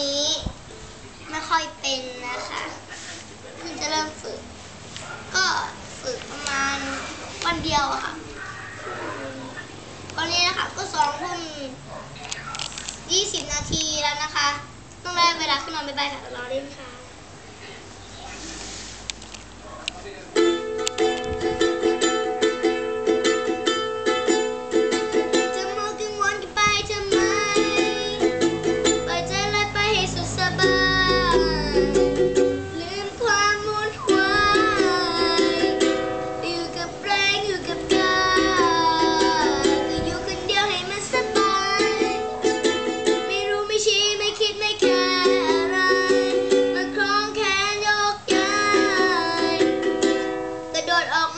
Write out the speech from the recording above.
นี้ไม่ค่อยเป็นนะคะเพิ่งจะเริ่มฝึก ก็ฝึกประมาณวันเดียวค่ะตอนนี้นะคะก็สองทุ่มยี่สิบนาทีแล้วนะคะ ต้องได้เวลาขึ้นนอนไปายบายค่ะรอเล่นค่ะ shut. Um,